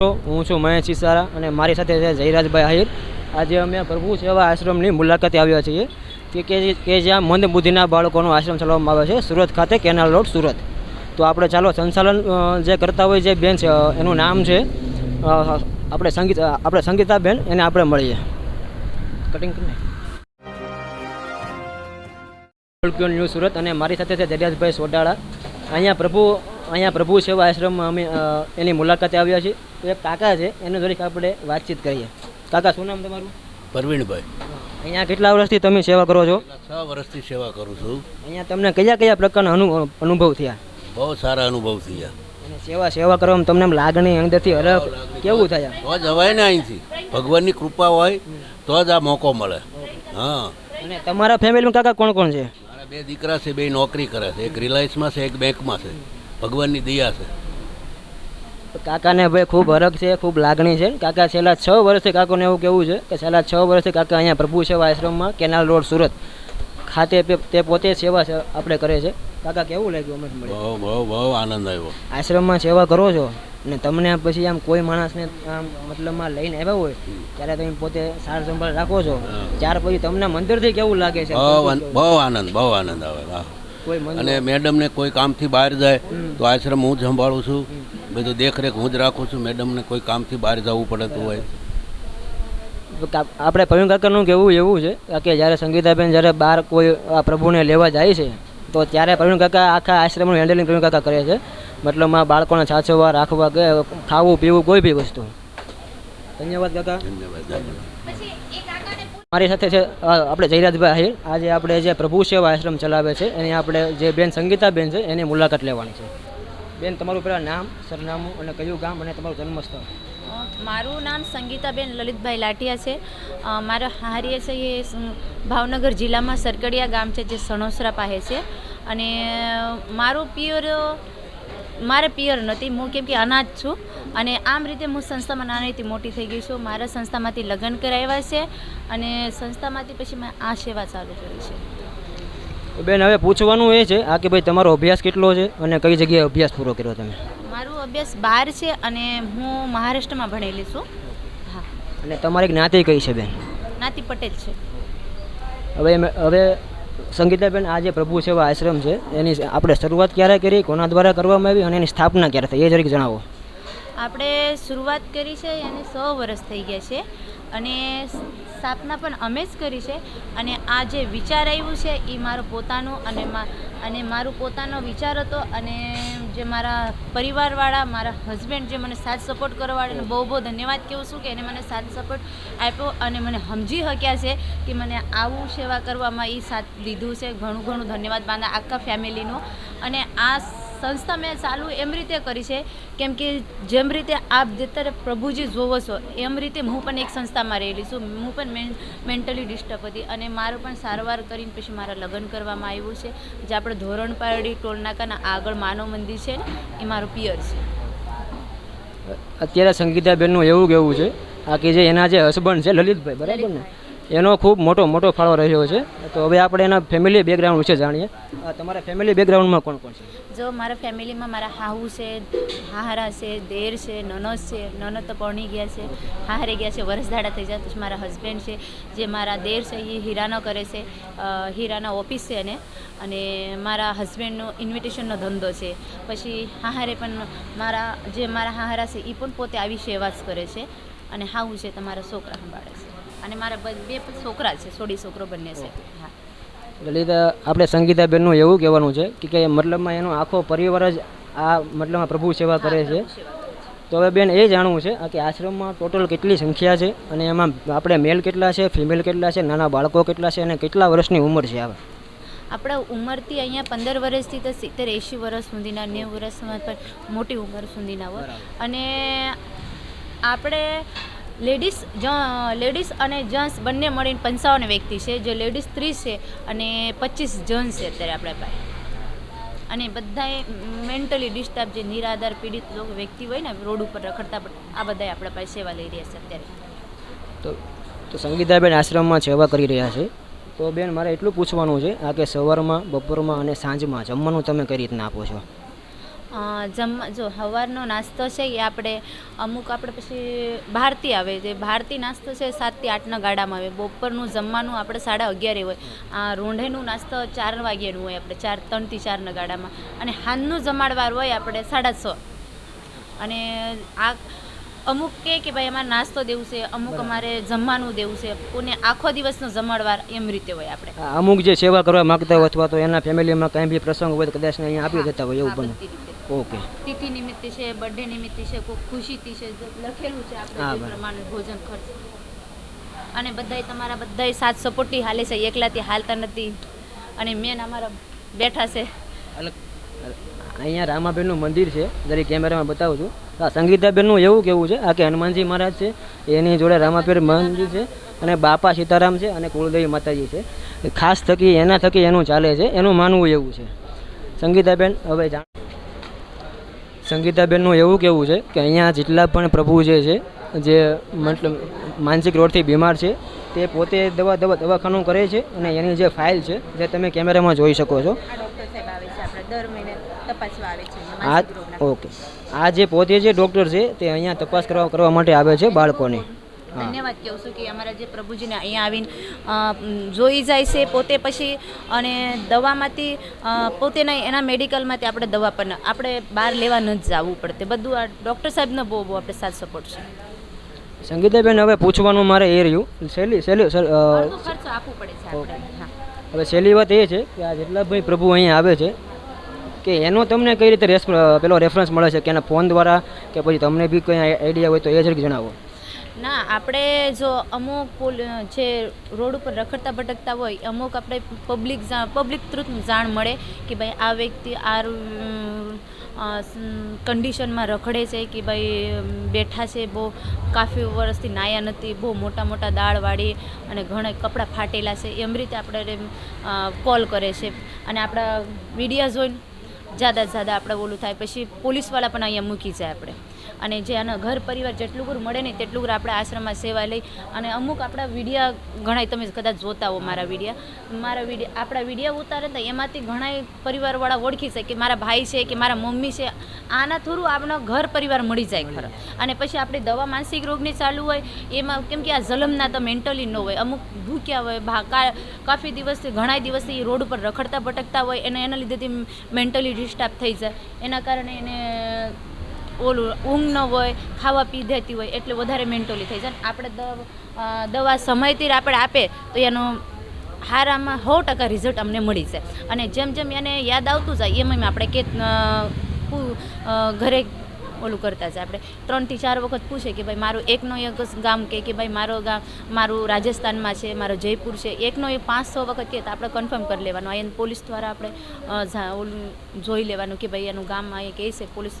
હું છું મહેશ સિસારા અને મારી સાથે છે જયરાજભાઈ આહિર. આજે અમે પ્રભુ સેવા આશ્રમની મુલાકાતે આવ્યા છીએ. કે કે જ્યાં મંદ બુદ્ધિના બાળકોનો આશ્રમ ચલાવવામાં આવે છે, સુરત ખાતે કેનાલ રોડ સુરત. તો આપણે ચાલો સંચાલન જે કરતા હોય જે બેન છે એનું નામ છે આપણે સંગીત આપણે સંગીતાબેન એને આપણે મળીએ. કટિંગ કરીને ન્યૂઝ સુરત અને મારી સાથે છે જયરાજભાઈ સોડાળા. અહીંયા પ્રભુ અહીંયા પ્રભુ સેવા આશ્રમમાં અમે એની મુલાકાતે આવ્યા છીએ. તો એક કાકા છે એને જરીક આપણે વાતચીત કરીએ. કાકા શું નામ તમારું? પરવીણભાઈ. અહીંયા કેટલા વર્ષથી તમે સેવા કરો છો? છ વર્ષથી સેવા કરું છું. અહીંયા તમને કયા કયા પ્રકારના અનુ અનુભવ થયા? બહુ સારા અનુભવ થયા. અને સેવા સેવા કરવામાં તમને લાગણી અંદરથી અલગ કેવું થયા? તો જ અવાય ને અહીંથી. ભગવાનની કૃપા હોય તો જ આ મોકો મળે. હા. અને તમારા ફેમિલીમાં કાકા કોણ કોણ છે? મારા બે દીકરા છે બે નોકરી કરે છે. એક રિલાયન્સમાં છે એક બેંકમાં છે. ભગવાનની દયા છે. કાકાને ભાઈ ખૂબ હરખ છે ખૂબ લાગણી છે. કાકા છેલ્લા છ વર્ષથી કાકોને એવું કેવું છે કે છેલ્લા છ વર્ષથી કાકા અહીંયા પ્રભુ સેવા આશ્રમમાં કેનાલ રોડ સુરત ખાતે તે પોતે સેવા આપણે કરે છે. કાકા કેવું લાગ્યું અમે બહુ બહુ બહુ આનંદ આવ્યો. આશ્રમમાં સેવા કરો છો અને તમને પછી આમ કોઈ માણસને આમ મતલબમાં લઈને આવ્યા હોય ત્યારે તમે પોતે સાર સંભાળ રાખો છો. ત્યાર પછી તમને મંદિરથી કેવું લાગે છે? બહુ આનંદ બહુ આનંદ આવે. અને મેડમને કોઈ કામથી બહાર જાય તો આશ્રમ હું જ સંભાળું છું. બધું દેખરેખ હું જ રાખું છું મેડમને કોઈ કામથી બહાર જવું પડતું હોય. આપણે પ્રવીણ કાકાનું કેવું એવું છે કે જ્યારે સંગીતાબેન જ્યારે બહાર કોઈ આ પ્રભુને લેવા જાય છે તો ત્યારે પ્રવીણ કાકા આખા આશ્રમનું હેન્ડલિંગ પ્રવીણ કાકા કરે છે. મતલબમાં બાળકોને સાચવવા રાખવા કે ખાવું પીવું કોઈ બી વસ્તુ. ધન્યવાદ કાકા. ધન્યવાદ મારી સાથે છે આપણે જયરાજભાઈ આહિર આજે આપણે જે પ્રભુ સેવા આશ્રમ ચલાવે છે, એની આપણે જે બેન સંગીતાબેન છે, એની મુલાકાત લેવાની છે. બેન, તમારું પહેલાં નામ, સરનામું અને કયું ગામ અને તમારું જન્મસ્થળ? મારું નામ સંગીતાબેન લલિતભાઈ લાઠિયા છે. મારા હારીએ છે એ ભાવનગર જિલ્લામાં સરકડિયા ગામ છે, જે સણોસરા પાસે છે. અને મારું પિયર, મારે પિયર નથી, હું કેમ કે અનાજ છું. અને આમ રીતે હું સંસ્થામાં નાનીથી મોટી થઈ ગઈ છું. મારા સંસ્થામાંથી લગ્ન કરાવ્યા છે અને સંસ્થામાંથી પછી મેં આ સેવા ચાલુ કરી છે. બેન હવે પૂછવાનું એ છે આ કે ભાઈ તમારો અભ્યાસ કેટલો છે અને કઈ જગ્યાએ અભ્યાસ પૂરો કર્યો તમે? મારું અભ્યાસ બહાર છે અને હું મહારાષ્ટ્રમાં ભણેલી છું. હા. અને તમારી જ્ઞાતિ કઈ છે બેન? જ્ઞાતિ પટેલ છે. હવે હવે સંગીતાબેન આ જે પ્રભુ સેવા આશ્રમ છે એની આપણે શરૂઆત ક્યારે કરી કોના દ્વારા કરવામાં આવી અને એની સ્થાપના ક્યારે થઈ એ જરીક જણાવો. આપણે શરૂઆત કરી છે એને સો વર્ષ થઈ ગયા છે અને સ્થાપના પણ અમે જ કરી છે અને આ જે વિચાર આવ્યું છે એ મારો પોતાનો અને અને મારો પોતાનો વિચાર હતો અને જે મારા પરિવારવાળા, મારા હસબન્ડ જે મને સાથ સપોર્ટ કરવાવાળાને બહુ બહુ ધન્યવાદ કહું છું કે એને મને સાથ સપોર્ટ આપ્યો અને મને સમજી શક્યા છે કે મને આવું સેવા કરવામાં એ સાથ દીધું છે. ઘણું ઘણું ધન્યવાદ. મારા આખા ફેમિલીનું અને આ સંસ્થા મેં ચાલુ એમ રીતે કરી છે કેમ કે જેમ રીતે આપ અત્યારે પ્રભુજી જોવો છો એમ રીતે હું પણ એક સંસ્થામાં રહેલી છું. હું પણ મેન મેન્ટલી ડિસ્ટર્બ હતી અને મારું પણ સારવાર કરીને પછી મારા લગ્ન કરવામાં આવ્યું છે જે આપણે ધોરણ પારડી ટોલનાકાના આગળ માનવ મંદિર છે ને એ મારું પિયર છે. અત્યારે સંગીતાબેનનું એવું કહેવું છે આ કે જે એના જે હસબન્ડ છે લલિતભાઈ બરાબર ને? એનો ખૂબ મોટો મોટો ફાળો રહ્યો છે. તો હવે આપણે એના ફેમિલી બેકગ્રાઉન્ડ વિશે જાણીએ. તમારા ફેમિલી બેકગ્રાઉન્ડમાં કોણ કોણ છે? જો મારા ફેમિલીમાં મારા હાહુ છે, હાહરા છે, દેર છે નનસ છે નનદ તો પરણી ગયા છે હારે ગયા છે, વરસદાડા થઈ જાય પછી મારા હસબન્ડ છે, જે મારા દેર છે, એ હીરાનો કરે છે હીરાના ઓફિસ છે એને. અને મારા હસબન્ડનો ઇન્વિટેશનનો ધંધો છે. પછી હાહારે પણ મારા, જે મારા હાહરા છે એ પણ પોતે આવી સેવા જ કરે છે. અને હાવું છે, તમારા છોકરા સંભાળે છે. અને મારા બે છોકરા છે સોડી છોકરો બંને છે. હા. લલિત આપણે સંગીતાબેનનું એવું કહેવાનું છે કે કે મતલબમાં એનો આખો પરિવાર જ આ મતલબમાં પ્રભુ સેવા કરે છે. તો હવે બેન એ જાણવું છે કે આશ્રમમાં ટોટલ કેટલી સંખ્યા છે અને એમાં આપણે મેલ કેટલા છે ફિમેલ કેટલા છે નાના બાળકો કેટલા છે અને કેટલા વર્ષની ઉંમર છે આવે? આપણા ઉંમરથી અહીંયા પંદર વર્ષથી તો સિત્તેર એંશી વર્ષ સુધીના નેવું વર્ષમાં પણ મોટી ઉંમર સુધીના હોય. અને આપણે લેડીઝ લેડીઝ અને જેન્ટ્સ બંને મળીને પંચાવન વ્યક્તિ છે. જે લેડીઝ ત્રીસ છે અને પચીસ જન્સ છે અત્યારે આપણા પાસે. અને બધાએ મેન્ટલી ડિસ્ટર્બ જે નિરાધાર પીડિત લોકો, વ્યક્તિ હોય ને, રોડ ઉપર રખડતા, પણ આ બધાએ આપણા પાસે સેવા લઈ રહ્યા છે અત્યારે. તો તો સંગીતાબેન આશ્રમમાં સેવા કરી રહ્યા છે. તો બેન, મારે એટલું પૂછવાનું છે આ કે સવારમાં, બપોરમાં અને સાંજમાં જમવાનું તમે કઈ રીતના આપો છો? જમવા જો સવારનો નાસ્તો છે એ આપણે અમુક આપણે પછી ભારતી આવે જે ભારતી નાસ્તો છે સાતથી આઠના ગાડામાં આવે. બપોરનું જમવાનું આપણે સાડા અગિયારે હોય. આ રોંઢેનું નાસ્તો ચાર વાગ્યાનું હોય આપણે ચાર ત્રણથી ચારના ગાડામાં અને હાનનું જમાડવાર હોય આપણે સાડા છ. અને આ અમુક કે કે ભાઈ અમારે નાસ્તો દેવું છે અમુક અમારે જમવાનું દેવું છે. કોને આખો દિવસનો જમાડવાર એમ રીતે હોય આપણે. અમુક જે સેવા કરવા માંગતા હોય અથવા તો એના ફેમિલીમાં કંઈ બી પ્રસંગ હોય તો કદાચ અહીંયા આપી દેતા હોય એવું બને. ઓકે. તિથિ નિમિત્તે છે બર્થડે નિમિત્તે છે કોઈ ખુશીથી છે લખેલું છે આપણે જે પ્રમાણે ભોજન ખર્ચ. અને બધાય તમારા બધાય સાથ સપોર્ટથી હાલે છે એકલાથી હાલતા નથી. અને મેન અમારા બેઠા છે. અહીંયા રામાબેનનું મંદિર છે દરેક કેમેરામાં બતાવું છું. આ સંગીતાબેનનું એવું કેવું છે આ કે હનુમાનજી મહારાજ છે એની જોડે રામાપીર મંદિર છે અને બાપા સીતારામ છે અને કુળદેવી માતાજી છે. ખાસ થકી એના થકી એનું ચાલે છે એનું માનવું એવું છે. સંગીતાબેન હવે જાણ સંગીતાબેનનું એવું કેવું છે કે અહીંયા જેટલા પણ પ્રભુ જે છે જે મતલબ માનસિક રોગથી બીમાર છે તે પોતે દવા દવા દવાખાનું કરે છે અને એની જે ફાઇલ છે જે તમે કેમેરામાં જોઈ શકો છો. આ ઓકે. આ જે પોતે જે ડૉક્ટર છે તે અહીંયા તપાસ કરવા કરવા માટે આવે છે બાળકોની. ધન્યવાદ કહું છું કે અમારા જે પ્રભુજીને અહીંયા આવીને જોઈ જાય છે પોતે પછી અને દવામાંથી પોતે નહીં એના મેડિકલમાંથી આપણે દવા પણ આપણે બહાર લેવા ન જ જવું પડે. તે બધું આ ડૉક્ટર સાહેબનો બહુ બહુ આપણે સાથ સપોર્ટ છે. સંગીતાબેન હવે પૂછવાનું મારે એ રહ્યું. સહેલી સહેલી ખર્ચો આપવો પડે છે હવે સહેલી વાત એ છે કે આ જેટલા ભાઈ પ્રભુ અહીંયા આવે છે કે એનો તમને કઈ રીતે પેલો રેફરન્સ મળે છે? કે એના ફોન દ્વારા કે પછી તમને બી કંઈ આઈડિયા હોય તો એ જરીક જણાવો. ના, આપણે જો અમુક જે રોડ ઉપર રખડતા ભટકતા હોય, અમુક આપણે પબ્લિક પબ્લિક થ્રુ જાણ મળે કે ભાઈ આ વ્યક્તિ આ કન્ડિશનમાં રખડે છે કે ભાઈ બેઠા છે, બહુ કાફી વર્ષથી નાયા નથી, બહુ મોટા મોટા દાળવાળી અને ઘણા કપડાં ફાટેલા છે, એમ રીતે આપણે કોલ કરે છે. અને આપણા મીડિયા જોઈને જ્યાદા જ્યાદા આપણે ઓલું થાય. પછી પોલીસવાળા પણ અહીંયા મૂકી જાય આપણે. અને જે આના ઘર પરિવાર જેટલું ઘર મળે ને તેટલું ઘર આપણે આશ્રમમાં સેવા લઈ અને અમુક આપણા વિડીયા ઘણાય તમે કદાચ જોતા હો મારા વિડીયા. મારા વિડીયા આપણા વિડીયા ઉતારે તો એમાંથી ઘણાય પરિવારવાળા ઓળખી શકે કે મારા ભાઈ છે કે મારા મમ્મી છે. આના થ્રુ આપણો ઘર પરિવાર મળી જાય ખરો. અને પછી આપણે દવા માનસિક રોગની ચાલુ હોય એમાં કેમ કે આ જલમના તો મેન્ટલી ન હોય અમુક ભૂખ્યા હોય કાફી દિવસથી ઘણા દિવસથી એ રોડ ઉપર રખડતા ભટકતા હોય અને એના લીધેથી મેન્ટલી ડિસ્ટર્બ થઈ જાય. એના કારણે એને ઓલું ઊંઘ ન હોય, ખાવા પી દેતી હોય એટલે વધારે મેન્ટલી થઈ જાય. આપણે દવા સમયથી આપણે આપે તો એનો હારામાં સો ટકા રિઝલ્ટ અમને મળી જાય. અને જેમ જેમ એને યાદ આવતું જાય, એમ એમ આપણે કે ઘરે ઓલું કરતા જાય. આપણે ત્રણથી ચાર વખત પૂછે કે ભાઈ મારું એકનો એક ગામ કે કે ભાઈ મારો ગામ, મારું રાજસ્થાનમાં છે, મારો જયપુર છે. એકનો એક પાંચ છ વખત કહે તો આપણે કન્ફર્મ કરી લેવાનું. અહીંયા પોલીસ દ્વારા આપણે ઓલું જોઈ લેવાનું કે ભાઈ એનું ગામ અહીંયા કહે છે. પોલીસ,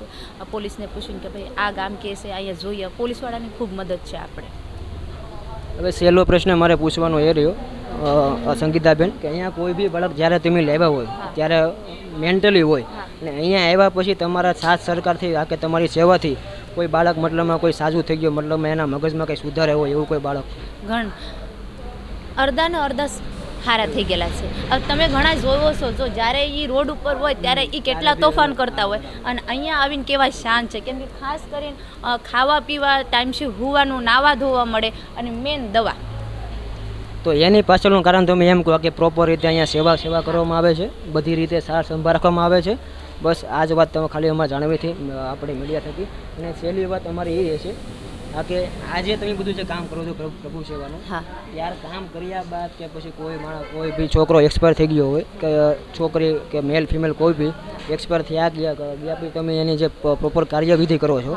પોલીસને પૂછ્યું કે ભાઈ આ ગામ કહે છે, અહીંયા જોઈએ. પોલીસવાળાની ખૂબ મદદ છે આપણે. હવે સહેલો પ્રશ્ન મારે પૂછવાનો એ રહ્યો સંગીતાબેન, કે અહીંયા કોઈ બી બાળક જ્યારે તમે લેવા હોય, ત્યારે મેન્ટલી હોય. અને અહીંયા આવ્યા પછી તમારા સાથ સરકારથી આ કે તમારી સેવાથી કોઈ બાળક મતલબમાં કોઈ સાજું થઈ ગયું, મતલબમાં એના મગજમાં કંઈ સુધારે હોય એવું કોઈ બાળક? ઘણ. અડધા ને અડધા હારા થઈ ગયેલા છે. હવે તમે ઘણા જોવો છો, જો જ્યારે એ રોડ ઉપર હોય ત્યારે એ કેટલા તોફાન કરતા હોય. અને અહીંયા આવીને કેવા શાંત છે. કેમ કે ખાસ કરીને ખાવા પીવા ટાઈમથી હોવાનું નાવા ધોવા મળે અને મેન દવા. તો એની પાછળનું કારણ તમે એમ કહો કે પ્રોપર રીતે અહીંયા સેવા સેવા કરવામાં આવે છે. બધી રીતે સાર સંભાળ રાખવામાં આવે છે. બસ આ જ વાત તમે ખાલી અમારે જાણવી હતી આપણી મીડિયા થકી. અને છેલ્લી વાત અમારી એ છે આ કે આજે તમે બધું જે કામ કરો છો પ્રભુ પ્રભુ સેવાનું હા. યાર કામ કર્યા બાદ કે પછી કોઈ માણસ કોઈ બી છોકરો એક્સપાયર થઈ ગયો હોય કે છોકરી કે મેલ ફિમેલ કોઈ બી એક્સપાયર થયા ગયા ગયા પછી તમે એની જે પ્રોપર કાર્યવિધિ કરો છો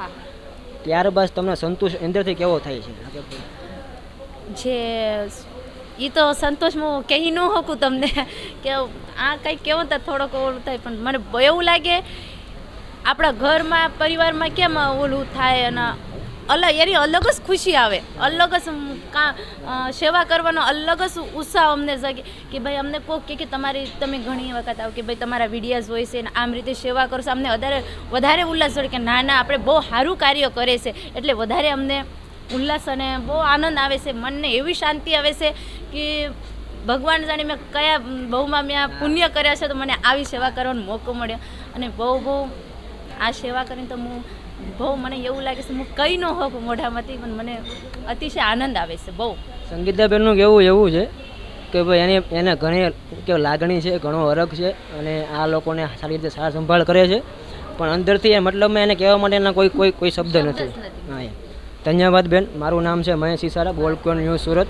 ત્યારબાદ તમને સંતોષ અંદરથી કેવો થાય છે? જે એ તો સંતોષ હું કહી ન શકું તમને કે આ કંઈક કેવું તો થોડોક ઓલું થાય, પણ મને એવું લાગે આપણા ઘરમાં, પરિવારમાં કેમ ઓલું થાય અને અલગ એની અલગ જ ખુશી આવે, અલગ જ કા સેવા કરવાનો અલગ જ ઉત્સાહ અમને જાગે કે ભાઈ અમને કોક કે તમારી, તમે ઘણી વખત આવો કે ભાઈ તમારા વિડીયાઝ હોય છે ને આમ રીતે સેવા કરશો અમને વધારે વધારે ઉલ્લાસ જોડે કે ના ના, આપણે બહુ સારું કાર્ય કરે છે, એટલે વધારે અમને ઉલ્લાસ અને બહુ આનંદ આવે છે, મનને એવી શાંતિ આવે છે કે ભગવાન જાણે મેં કયા બહુમાં મેં પુણ્ય કર્યા છે તો મને આવી સેવા કરવાનો મોકો મળ્યો. અને બહુ બહુ આ સેવા કરીને તો હું બહુ મને એવું લાગે છે હું કઈ ન હોઉં મોઢામાંથી પણ મને અતિશય આનંદ આવે છે બહુ. સંગીતાબેનનું કેવું એવું છે કે ભાઈ એને એને ઘણી કે લાગણી છે ઘણો અરગ છે અને આ લોકોને સારી રીતે સારા સંભાળ કરે છે. પણ અંદરથી એ મતલબમાં એને કહેવા માટેના કોઈ કોઈ કોઈ શબ્દ નથી. હા ધન્યવાદ બેન મારું નામ છે મહેશ ઇસારા બોલકોન ન્યૂઝ સુરત.